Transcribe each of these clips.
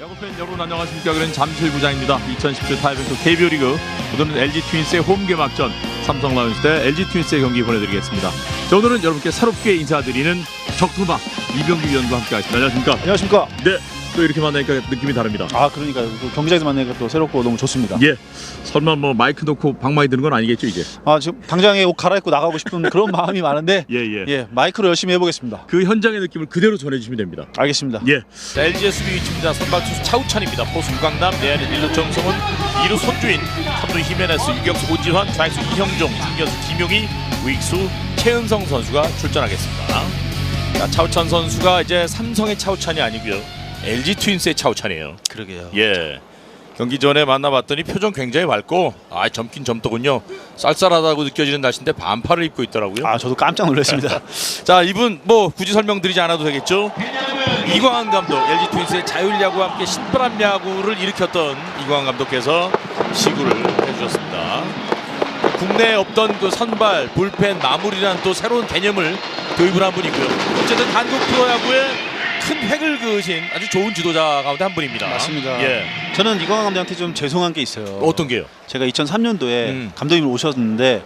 야구팬 여러분 안녕하십니까? 그는 잠실 구장입니다. 2017 타이거스 KBO 리그. 오늘은 LG 트윈스의 홈 개막전 삼성 라이온즈 대 LG 트윈스의 경기 보내드리겠습니다. 자, 오늘은 여러분께 새롭게 인사드리는 적두막 이병규 위원과 함께 하겠습니다. 안녕하십니까? 안녕하십니까. 네 또 이렇게 만나니까 느낌이 다릅니다 아 그러니까 경기장에서 만나니까 또 새롭고 너무 좋습니다. 예 설마 뭐 마이크 놓고 방망이 드는 건 아니겠죠 이제 아 지금 당장에 옷 갈아입고 나가고 싶은 그런 마음이 많은데 예 예 예 마이크로 열심히 해보겠습니다. 그 현장의 느낌을 그대로 전해주시면 됩니다 알겠습니다. 예 자, LG의 수비 위치입니다. 선발 투수 차우찬입니다. 포수 우강남, 내야는 1루 정성훈, 2루 손주인, 3루 히메네스, 유격수 오지환, 좌익수 이형종, 중견수 김용희, 우익수 최은성 선수가 출전하겠습니다. 자, 차우찬 선수가 이제 삼성의 차우찬이 아니고요. LG 트윈스의 차우찬이에요. 그러게요. 예. 경기 전에 만나봤더니 표정 굉장히 밝고 아 젊긴 젊더군요. 쌀쌀하다고 느껴지는 날씨인데 반팔을 입고 있더라고요. 아 저도 깜짝 놀랐습니다. 자 이분 뭐 굳이 설명드리지 않아도 되겠죠 이광환 감독 LG 트윈스의 자율야구와 함께 신바람 야구를 일으켰던 이광환 감독께서 시구를 해주셨습니다 국내에 없던 그 선발 불펜 마무리라는 또 새로운 개념을 도입을 한 분이고요 어쨌든 한국 프로야구에 큰 획을 그으신 아주 좋은 지도자 가운데 한 분입니다 맞습니다. 예 저는 이광환 감독한테 좀 죄송한 게 있어요. 어떤 게요 제가 2003년도에 음. 감독님이 오셨는데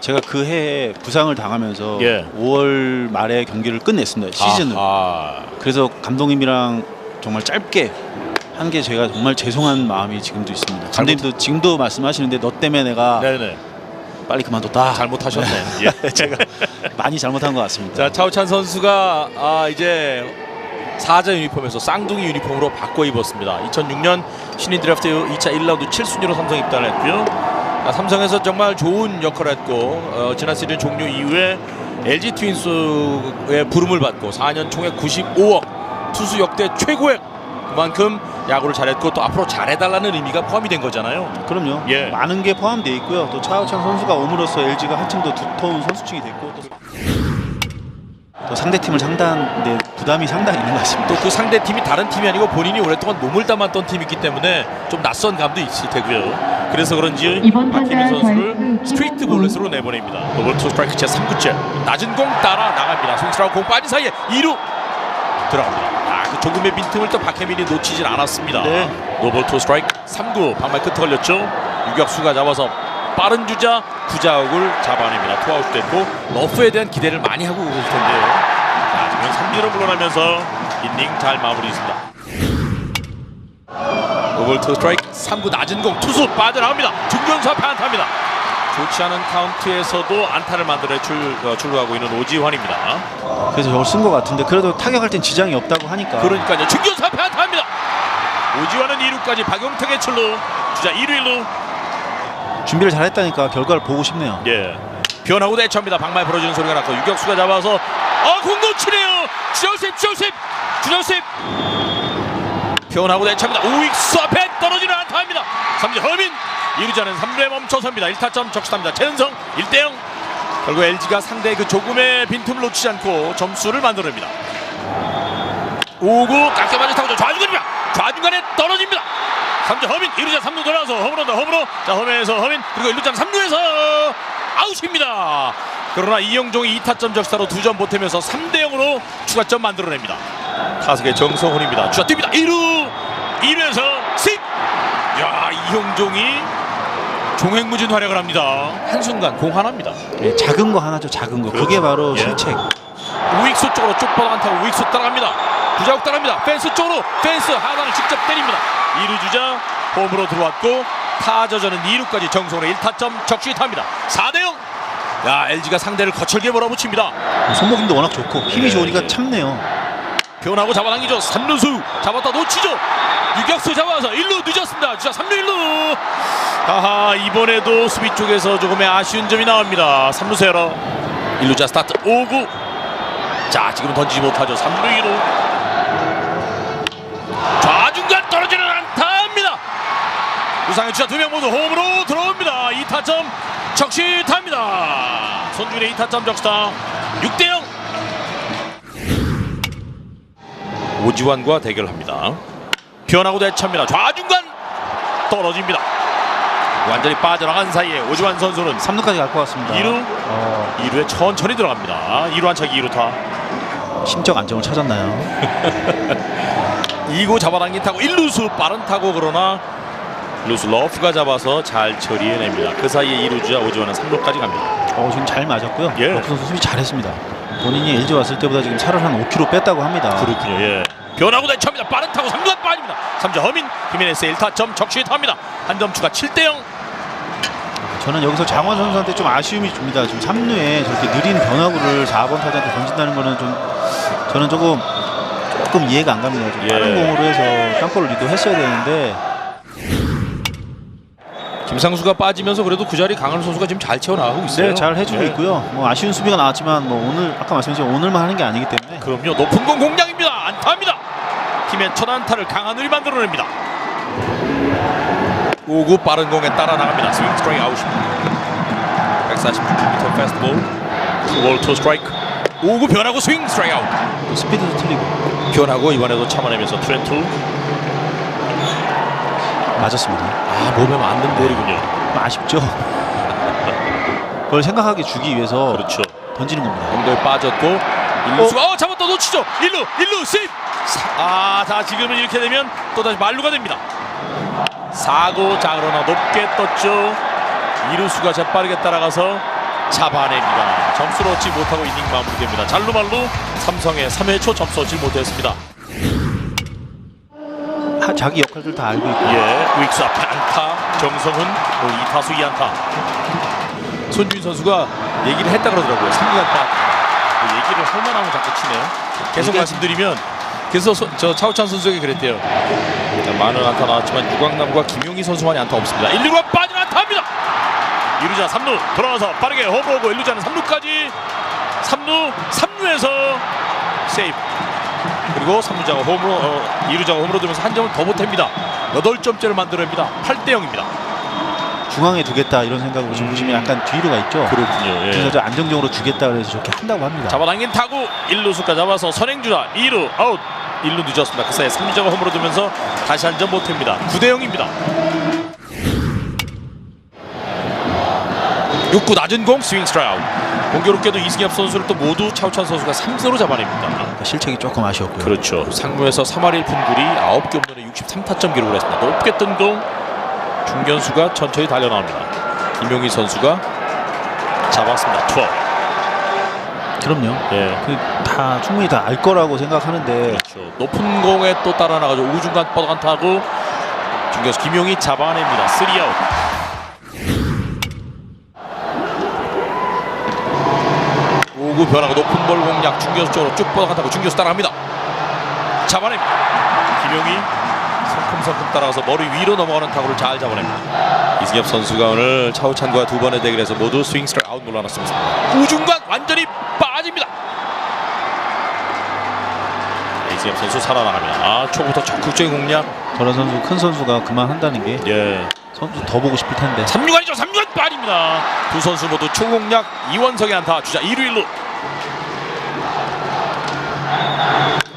제가 그 해에 부상을 당하면서 예. 5월 말에 경기를 끝냈습니다. 시즌을. 아, 그래서 감독님이랑 정말 짧게 한 게 제가 정말 죄송한 마음이 지금도 있습니다. 감독님도 지금도 말씀하시는데 너 때문에 내가 네네 빨리 그만뒀다. 잘못하셨네 예. 제가 많이 잘못한 것 같습니다. 자 차우찬 선수가 아, 이제 사자 유니폼에서 쌍둥이 유니폼으로 바꿔 입었습니다. 2006년 신인 드래프트 2차 1라운드 7순위로 삼성 입단을 했고요. 아, 삼성에서 정말 좋은 역할을 했고 어, 지난 시즌 종료 이후에 LG 트윈스의 부름을 받고 4년 총액 95억 투수 역대 최고액 그만큼 야구를 잘했고 또 앞으로 잘해달라는 의미가 포함이 된 거잖아요. 그럼요. 예. 많은 게 포함되어 있고요. 또 차우찬 선수가 옴으로써 LG가 한층 더 두터운 선수층이 됐고 또, 또 상대 팀을 상대하는데 부담이 상당히 있는 것 같습니다. 또 그 상대 팀이 다른 팀이 아니고 본인이 오랫동안 몸을 담았던 팀이기 때문에 좀 낯선 감도 있을 테고요. 그래서 그런지 이번 박희민 선수를 스트레이트 볼넷으로 내보냅니다. 노볼 투 스트라이크 제 3구째 낮은 공 따라 나갑니다. 손스라고 공 빠진 사이에 2루 들어갑니다. 아, 그 조금의 빈틈을 또 박혜민이 놓치질 않았습니다. 네. 노볼 투 스트라이크 3구 방말 끝에 걸렸죠. 유격수가 잡아서 빠른 주자 구자욱을 잡아냅니다. 투아웃 됐고 러프에 대한 기대를 많이 하고 있을 텐데요. 자, 지금 3루로 물러나면서 인닝 잘 마무리했습니다. 투 스트라이크 3구 낮은 공 투수 빠져나갑니다. 중견수 앞에 안타입니다. 좋지 않은 카운트에서도 안타를 만들어 출, 어, 출루하고 있는 오지환입니다. 그래서 저걸 쓴 것 같은데 그래도 타격할 땐 지장이 없다고 하니까 그러니까요. 앞에 안타입니다. 오지환은 2루까지 박용택의 출루. 주자 1루 1루. 준비를 잘했다니까 결과를 보고 싶네요. 예. 변하고 대처합니다. 방망이 부러지는 소리가 났고 유격수가 잡아서 아공 놓치네요. 주전십 주전십 주전십. 변하고 대처합니다. 우익수 앞에 떨어지는 안타입니다. 삼진 허민 2루자는 3루에 멈춰섭니다. 1타점 적시합니다. 최은성 1대0 결국 LG가 상대의 그 조금의 빈틈을 놓치지 않고 점수를 만들어냅니다. 5구 깎여맞은 타고 좌중간입니다. 좌중간에 떨어집니다. 3점 허민 1루자 3루 돌아서 허물온다 허물어 자 홈에서 허민 그리고 1루자 3루에서 아웃입니다. 그러나 이영종이 2타점 적시타로 2점 보태면서 3대 0으로 추가점 만들어냅니다. 타석의 정성훈입니다. 주자 뜁니다. 1루 1루에서 씩! 야 이영종이 종횡무진 활약을 합니다. 한순간 공 하나입니다. 예, 작은 거 하나죠 작은 거. 그게 바로 예. 실책. 우익수 쪽으로 쭉 뻗어간 타고 우익수 따라갑니다. 구자욱 따라갑니다. 펜스 쪽으로 펜스 하단을 직접 때립니다. 2루 주자 홈으로 들어왔고 타저저는 2루까지 정성으로 1타점 적시타입니다. 4대0 야 LG가 상대를 거칠게 몰아붙입니다. 손목임도 워낙 좋고 힘이 예, 좋으니까 예. 참네요. 변하고 잡아당기죠. 3루수 잡았다 놓치죠. 유격수 잡아서 1루 늦었습니다. 주자 3루 1루 하하 이번에도 수비 쪽에서 조금의 아쉬운 점이 나옵니다. 3루수 에러 1루자 스타트 5구 자 지금은 던지지 못하죠. 3루 2루 우상의 주자 두 명 모두 홈으로 들어옵니다. 2타점 적시타입니다. 손준의 2타점 적시타 6대0 오지환과 대결합니다. 변하고 대차입니다. 좌중간 떨어집니다. 완전히 빠져나간 사이에 오지환 선수는 3루까지 갈 것 같습니다. 2루 어, 2루에 천천히 들어갑니다. 2루 한차기 2루타. 심적 안정을 찾았나요? 2구 잡아당긴 타고 1루수 빠른 타고 그러나 루수 러프가 잡아서 잘 처리해냅니다. 그 사이에 2루주자 오지환은 3루까지 갑니다. 어, 지금 잘 맞았고요. 예. 러프 선수 수비 잘했습니다. 본인이 LG 왔을 때보다 지금 차를 한 5km 뺐다고 합니다. 그렇군요. 예. 변하고 대처입니다. 빠른 타고 3루가 빠집니다. 3자 허민 히메네스 1타점 적시에 탑니다. 한 점 추가 7대 0. 저는 여기서 장원 선수한테 좀 아쉬움이 듭니다. 지금 3루에 저렇게 느린 변화구를 4번 타자한테 던진다는 거는 좀 저는 조금 조금 이해가 안 갑니다. 좀 예. 빠른 공으로 해서 땅볼을 리드했어야 되는데 김상수가 빠지면서 그래도 그 자리 강한 선수가 지금 잘 채워나가고 있어요. 네, 잘 해주고 예. 있고요. 뭐 아쉬운 수비가 나왔지만 뭐 오늘 아까 말씀드린 오늘만 하는 게 아니기 때문에 그럼요. 높은 공 공략입니다. 안타입니다. 팀의 첫 안타를 강한울이 만들어냅니다. 5구 빠른 공에 따라 나갑니다. 스윙 스트라이크 아웃입니다. 146km 패스트볼. 투 스트라이크. 5구 변하고 스윙 스트라이크 아웃. 스피드도 틀리고 변하고 이번에도 참아내면서 트렌투. 맞았습니다. 아 몸에 맞는 볼이군요. 아쉽죠. 그걸 생각하게 주기 위해서 그렇죠. 던지는 겁니다. 엉덩이 빠졌고 일루수가 어, 잡았다 놓치죠. 일루 일루 세이프. 아, 자 지금은 이렇게 되면 또 다시 말루가 됩니다. 사고 자 그러나 높게 떴죠. 이루수가 재빠르게 따라가서 잡아냅니다. 점수를 얻지 못하고 이닝 마무리됩니다. 잘루말루 삼성의 3회 초 점수 얻지 못했습니다. 하- 자기 역할들 다 알고 있고. 예, 우익수 앞에 안타 정성훈 오늘 2타수 2안타. 손준 선수가 얘기를 했다 그러더라고요. 3루안타 뭐 얘기를 할 만하면 자꾸 치네요 계속 말씀드리면 그래서 소- 저 차우찬 선수에게 그랬대요. 자, 많은 안타 나왔지만 유광남과 김용희 선수만이 안타 없습니다. 1, 2루가 빠진 안타입니다. 2루자 3루 돌아와서 빠르게 홈으로고 1루자는 3루까지. 3루 3루에서 세이브 그리고 3루자가 홈으로 어, 2루자가 홈으로 들면서 한 점을 더 보탭니다. 8점째를 만들어냅니다. 8대 0입니다. 중앙에 두겠다 이런 생각으로 지금 보시면 약간 뒤로 가 있죠. 그렇군요. 그래서 저 안정적으로 주겠다 그래서 저렇게 한다고 합니다. 잡아당긴 타구 1루 수가 잡아서 선행주자 2루 아웃. 1루 늦었습니다. 그 사이에 3루자가 홈으로 들면서 다시 한 점 보탭니다. 9대 0입니다. 6구 낮은 공 스윙 스트라이크 공교롭게도 이승엽 선수를 또 모두 차우찬 선수가 3루로 잡아냅니다 그러니까 실책이 조금 아쉬웠고요. 그렇죠. 상무에서 3할 1푼 둘이 9개 홈런에 63타점 기록을 했습니다. 높게 뜬 공 중견수가 천천히 달려나옵니다. 김용희 선수가 잡았습니다. 투어. 그럼요. 예. 그 다 충분히 다 알 거라고 생각하는데 그렇죠. 높은 공에 또 따라 나가죠. 우중간 뻗어간 타고 중견수 김용희 잡아냅니다. 3아웃. 5구 변하고 높은 볼 공략 중견수 쪽으로 쭉 뻗어간 타고 중견수 따라갑니다. 잡아냅니다. 김용희 성큼성큼 따라가서 머리 위로 넘어가는 타구를 잘 잡아냅니다. 이승엽 선수가 오늘 차우찬과 두 번의 대결에서 모두 스윙 스트라이크 아웃 물러났습니다. 우중간 완전히 빠집니다. 이승엽 선수 살아나갑니다. 아 초부터 적극적인 공략. 저런 선수 큰 선수가 그만한다는 게 예. 선수 더 보고 싶을 텐데 3루간이죠. 3루간 빠집니다. 두 선수 모두 초공략 이원석의 안타 주자 2루 1루.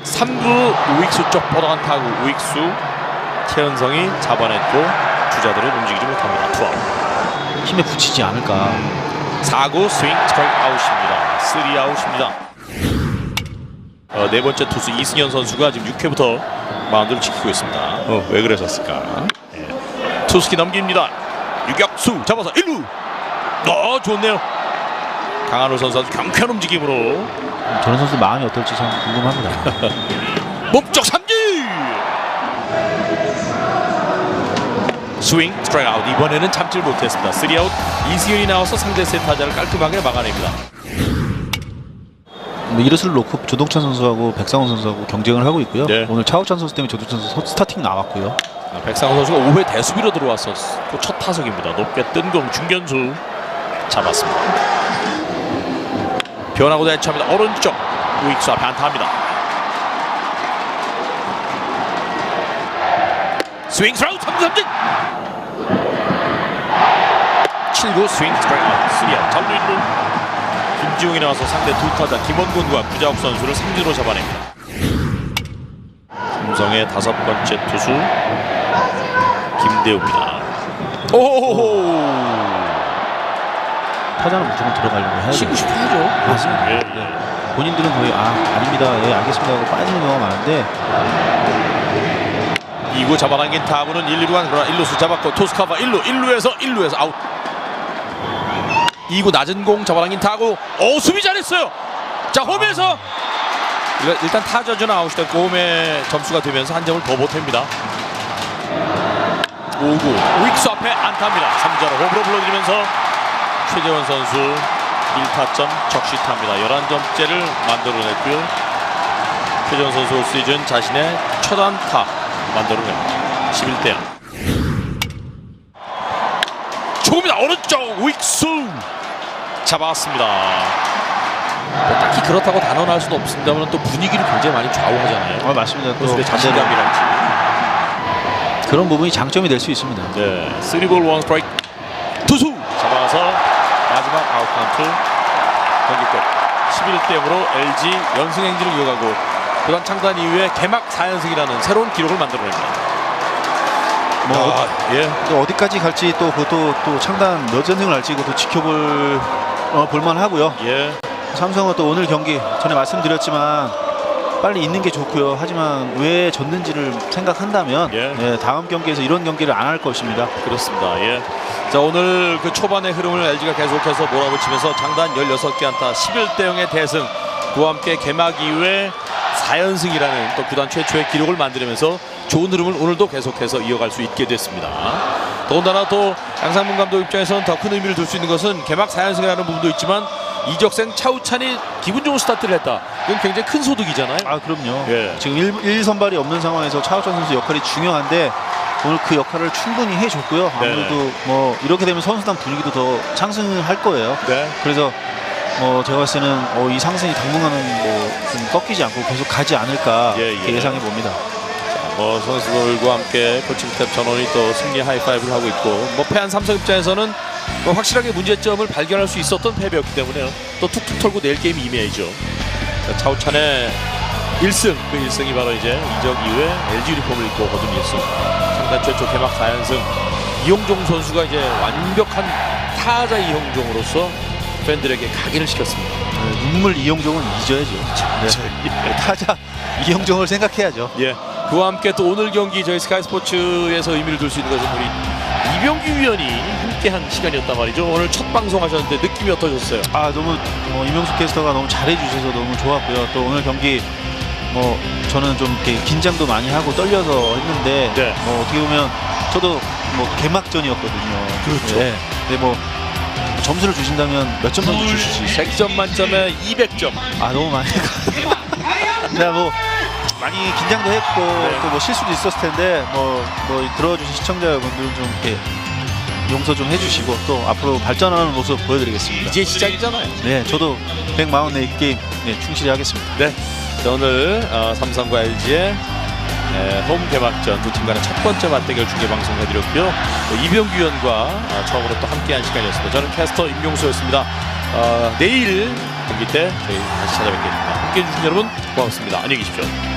3루 우익수 쪽 뻗어간 타구 우익수 최은성이 잡아냈고 주자들은 움직이지 못합니다. 투아웃. 힘에 붙이지 않을까. 4구 스윙 스트라이크 아웃입니다. 3 아웃입니다. 어, 네 번째 투수 이승현 선수가 지금 6회부터 마운드를 지키고 있습니다. 어, 왜 그러셨을까? 예. 투수기 넘깁니다. 유격수 잡아서 1루. 어, 좋네요. 강한호 선수 아주 경쾌한 움직임으로 저런 선수 마음이 어떨지 참 궁금합니다. 몸쪽 삼진. 스윙 스트라이크 아웃 이번에는 참질 못했습니다. 3아웃 이승현이 나와서 상대 세 타자를 깔끔하게 막아냅니다. 뭐 이것을 놓고 조동찬 선수하고 백상훈 선수하고 경쟁을 하고 있고요. 네. 오늘 차우찬 선수 때문에 조동찬 선수 스타팅 나왔고요. 아, 백상호 선수가 5회 대수비로 또첫 타석입니다. 높게 뜬 공 중견수 잡았습니다. 변하고 대처합니다. 오른쪽 우익수 앞에 안타합니다. 스윙 스라우트 3구 삼진 7구 스윙 3아웃 잡루 1루 김지웅이 나와서 상대 두 타자 김원근과 구자욱 선수를 3진으로 잡아냅니다. 삼성의 다섯 번째 투수 김대우입니다. 오호호호 타자는 무조건 들어가려고 해야 치고. 싶어 하죠. 맞습니다. 예, 예. 본인들은 거의 아 아닙니다. 예 알겠습니다 하고 빠지는 경우가 많은데 2구 잡아당긴 타구는 1, 2루 간 그러나 1루수 잡았고 토스카바 1루 1루에서 1루에서 아웃 2구 낮은 공 잡아당긴 타구 오 수비 잘했어요 자 홈에서 일- 일단 타자전 아웃이 됐고 홈에 점수가 되면서 한 점을 더 보탭니다 5구 우익수 앞에 안타입니다 3자로 홈으로 불러들이면서 최재원 선수 1타점 적시타입니다. 11점째를 만들어냈고요. 최재원 선수 올 시즌 자신의 첫 안타 만들어냅니다. 11대 0 조금이다. 오른쪽 우익수 잡았습니다. 뭐 딱히 그렇다고 단언할 수는 없습니다만 또 분위기를 굉장히 많이 좌우하잖아요. 아, 맞습니다. 또 자신감이랄지. 그런 부분이 장점이 될 수 있습니다. 네, 3볼 1 스트라이크. 투수 잡아서 마지막 아웃 카운트 경기 끝 11대 0으로 LG 연승 행진을 이어가고 구단 창단 이후에 개막 4연승이라는 새로운 기록을 만들어냅니다. 뭐 아, 예, 또 어디까지 갈지 또 그것도 또 창단 몇 전승을 할지 이것도 지켜볼 어, 볼만하고요. 예, 삼성은 또 오늘 경기 전에 말씀드렸지만 빨리 있는 게 좋고요. 하지만 왜 졌는지를 생각한다면 예. 네, 다음 경기에서 이런 경기를 안 할 것입니다. 그렇습니다. 예. 자, 오늘 그 초반의 흐름을 LG가 계속해서 몰아붙이면서 장단 16개 안타 11대 0의 대승 그와 함께 개막 이후에 4연승이라는 또 구단 최초의 기록을 만들면서 좋은 흐름을 오늘도 계속해서 이어갈 수 있게 됐습니다. 더군다나 또 양상문 감독 입장에서는 더 큰 의미를 둘 수 있는 것은 개막 4연승이라는 부분도 있지만 이적생 차우찬이 기분 좋은 스타트를 했다. 이건 굉장히 큰 소득이잖아요. 아 그럼요. 예. 지금 1, 일 선발이 없는 상황에서 차우찬 선수 역할이 중요한데 오늘 그 역할을 충분히 해줬고요. 아무래도 뭐 이렇게 되면 선수단 분위기도 더 상승할 거예요. 네. 그래서 뭐 제가 봤을 때는 어, 이 상승이 당분간은 뭐좀 꺾이지 않고 계속 가지 않을까 예, 이렇게 예. 예 상해 봅니다. 뭐 선수들과 함께 코칭 스텝 전원이 또 승리 하이파이브를 하고 있고 뭐 패한 삼성 입장에서는 뭐 확실하게 문제점을 발견할 수 있었던 패배였기 때문에 또 툭툭 털고 내일 게임 임해야죠. 자, 차우찬의 1승 그 1승이 바로 이제 이적 이후에 LG 유니폼을 입고 거둔 1승 상단 최초 개막 4연승 이용종 선수가 이제 완벽한 타자 이용종으로서 팬들에게 각인을 시켰습니다. 네, 눈물 이용종은 잊어야죠. 네. 타자 이용종을 생각해야죠. 예. 그와 함께 또 오늘 경기 저희 스카이 스포츠에서 의미를 둘 수 있는 것은 우리 이병규 위원이 함께한 시간이었단 말이죠. 오늘 첫 방송 하셨는데 느낌이 어떠셨어요? 아 너무 뭐 이명수 캐스터가 너무 잘해주셔서 너무 좋았고요. 또 오늘 경기 뭐 저는 좀 이렇게 긴장도 많이 하고 떨려서 했는데 네. 뭐 어떻게 보면 저도 뭐 개막전이었거든요. 그렇죠. 네. 근데 뭐 점수를 주신다면 몇 점 정도 주실 수 있어요? 100점 만점에 200점. 아 너무 많이 가. 뭐 많이 긴장도 했고 네. 또뭐 실수도 있었을 텐데 뭐, 뭐 들어주신 시청자 여러분들 좀 이렇게 용서 좀 해주시고 또 앞으로 발전하는 모습 보여드리겠습니다. 이제 시작이잖아요. 네, 저도 144 게임 네, 충실히 하겠습니다. 네. 자, 오늘 어, 삼성과 LG의 홈 개막전 두 팀 간의 첫 번째 맞대결 중계 방송 해드렸고요. 또 이병규 위원과 어, 처음으로 또 함께한 시간이었습니다. 저는 캐스터 임용수였습니다. 어, 내일 경기 때 저희 다시 찾아뵙겠습니다. 함께해 주신 여러분 고맙습니다. 안녕히 계십시오.